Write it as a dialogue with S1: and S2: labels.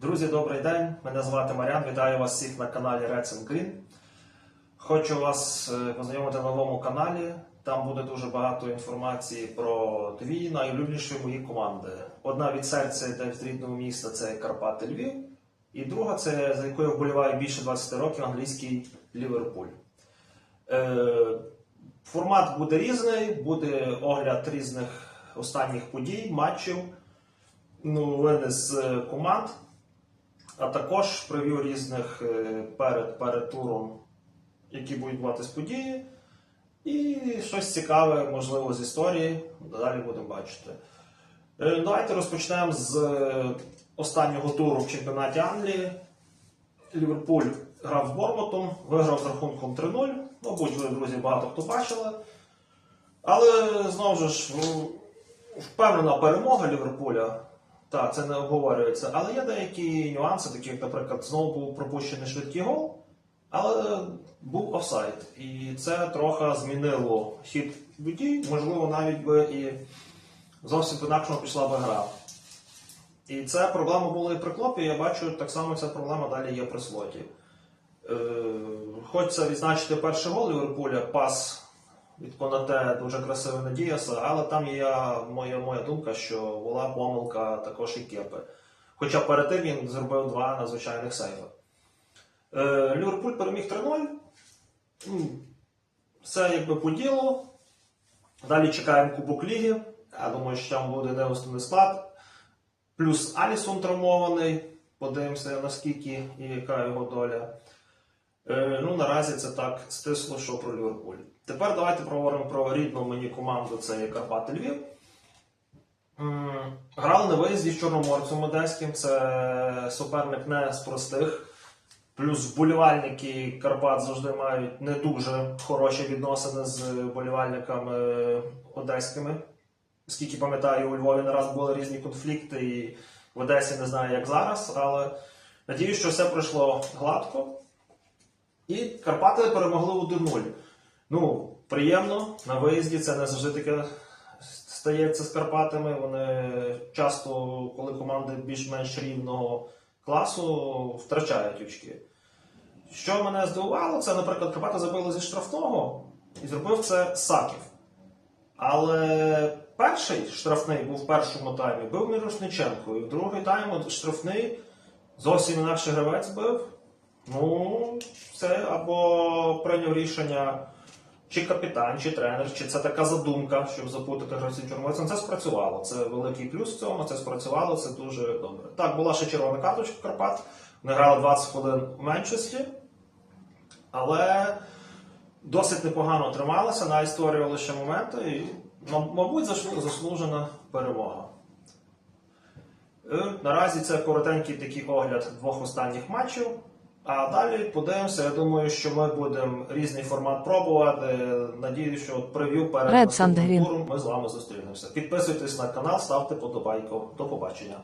S1: Друзі, добрий день. Мене звати Марян. Вітаю вас всіх на каналі Reds Green. Хочу вас е, познайомити на новому каналі. Там буде дуже багато інформації про дві найулюбленіші мої команди. Одна від серця від рідного міста це Карпати Львів, і друга це за якою вболіваю більше 20 років англійський Ліверпуль. Е, формат буде різний, буде огляд різних останніх подій, матчів, новини з е, команд, а також прев'ю різних е, перед, перед туром, які будуть відбуватись події. І щось цікаве, можливо, з історії. Далі будемо бачити. Е, Давайте розпочнемо з е, останнього туру в чемпіонаті Англії. Ліверпуль грав з Бормотом, виграв з рахунком 3-0. Мабуть, ви, друзі, багато хто бачили. Але знову ж ну, впевнена перемога Ліверпуля. Так, це не обговорюється. Але є деякі нюанси, такі, як, наприклад, знову був пропущений швидкий гол, але був офсайд. І це трохи змінило хід подій, можливо, навіть би і зовсім по-інакшому пішла би гра. І це проблема була і при клопі, я бачу, так само ця проблема далі є при слоті. Е, Хочеться відзначити перший гол Ліверпуля, пас від Конате дуже красивий на Діаса, але там є моя, моя думка, що була помилка також і Кепи. Хоча перед тим він зробив два надзвичайних сейви. Е, Ліверпуль переміг 3-0. М, Все якби по ділу. Далі чекаємо Кубок Ліги. Я думаю, що там буде не склад. Плюс Алісон травмований. Подивимося, наскільки і яка його доля. Е, ну, наразі це так стисло, що про Ліверпуль. Тепер давайте поговоримо про рідну мені команду, це є Карпати Львів. М, Грали на виїзді з Чорноморцем Одеським, це суперник не з простих. Плюс вболівальники Карпат завжди мають не дуже хороші відносини з вболівальниками одеськими. Скільки пам'ятаю, у Львові не раз були різні конфлікти, і в Одесі не знаю, як зараз, але надіюсь, що все пройшло гладко. І Карпати перемогли 1-0. Ну, приємно на виїзді, це не завжди таке стається з Карпатами. Вони часто, коли команди більш-менш рівного класу, втрачають очки. Що мене здивувало, це, наприклад, Карпати забили зі штрафного і зробив це Саків. Але перший штрафний був в першому таймі, був Мірошниченко. І в другий тайм штрафний зовсім інакший гравець бив. Ну, це або прийняв рішення чи капітан, чи тренер, чи це така задумка, щоб запутати гравців Чорноморця. Це спрацювало. Це великий плюс в цьому, це спрацювало, це дуже добре. Так, була ще червона карточка Карпат. Вони грали 20 хвилин в меншості, але досить непогано трималися, навіть створювали ще моменти, і, мабуть, заслужена перемога. Е, Наразі це коротенький такий огляд двох останніх матчів. А далі подивимося. Я думаю, що ми будемо різний формат пробувати. Надію, що от прев'ю перед
S2: Red
S1: наступним туром ми з вами зустрінемося. Підписуйтесь на канал, ставте подобайку. До побачення.